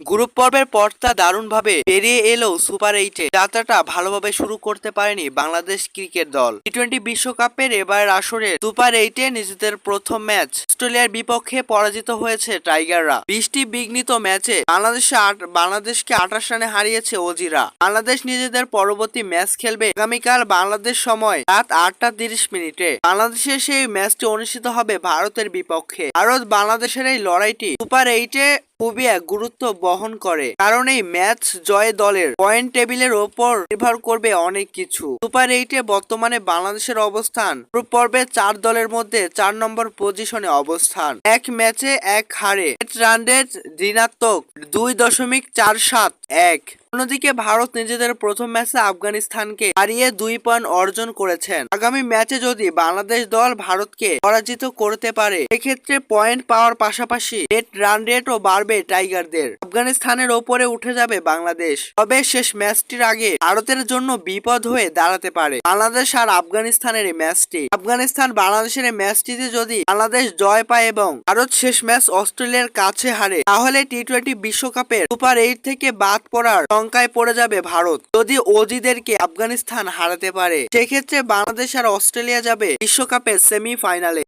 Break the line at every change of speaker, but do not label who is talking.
Group পর্বের পর্দা দারুণভাবে পেরিয়ে এলেও সুপার এইটে। যাত্রাটা ভালোভাবে শুরু করতে পারেনি বাংলাদেশ ক্রিকেট দল। টি টোয়েন্টি বিশ্বকাপের এবারের আসরে সুপার এইটে নিজেদের প্রথম ম্যাচ। অস্ট্রেলিয়ার বিপক্ষে পরাজিত হয়েছে টাইগাররা। বৃষ্টি বিঘ্নিত ম্যাচে বাংলাদেশে বাংলাদেশকে আঠাশ রানে হারিয়েছে ওজিরা। বাংলাদেশ নিজেদের পরবর্তী ম্যাচ খেলবে আগামীকাল বাংলাদেশ সময় রাত আটটা তিরিশ মিনিটে। বাংলাদেশের সেই ম্যাচটি অনুষ্ঠিত হবে ভারতের বিপক্ষে। ভারত বাংলাদেশের এই লড়াইটি সুপার এইটে খুবই এক গুরুত্ব বহন করে। কারণ এই ম্যাচ জয় দলের পয়েন্ট টেবিলের ওপর নির্ভর করবে অনেক কিছু। সুপার এইটে বর্তমানে বাংলাদেশের অবস্থান। গ্রুপ পর্বে চার দলের মধ্যে চার নম্বর পজিশনে অবস্থান। এক ম্যাচে এক হারে। রান রেট ঋণাত্মক দুই দশমিক চার সাত এক। অন্যদিকে ভারত নিজেদের প্রথম ম্যাচে আফগানিস্তানকে হারিয়ে দুই পয়েন্ট অর্জন করেছেন। আগামী ম্যাচে যদি বাংলাদেশ দল ভারতকে পরাজিত করতে পারে, এক্ষেত্রে পয়েন্ট পাওয়ার পাশাপাশি নেট রান রেটও বাড়বে টাইগারদের। আফগানিস্তানের ওপরে উঠে যাবে বাংলাদেশ। তবে শেষ ম্যাচটির আগে ভারতের জন্য বিপদ হয়ে দাঁড়াতে পারে বাংলাদেশ আর আফগানিস্তানের এই ম্যাচটি। আফগানিস্তান বাংলাদেশের এই ম্যাচটিতে যদি বাংলাদেশ জয় পায় এবং ভারত শেষ ম্যাচ অস্ট্রেলিয়ার কাছে হারে, তাহলে টি টোয়েন্টি বিশ্বকাপের সুপার এইট থেকে বাদ পড়ার শঙ্কায় পড়ে যাবে ভারত। যদি অজিদেরকে আফগানিস্তান হারাতে পারে, সেক্ষেত্রে বাংলাদেশ আর অস্ট্রেলিয়া যাবে বিশ্বকাপের সেমিফাইনালে।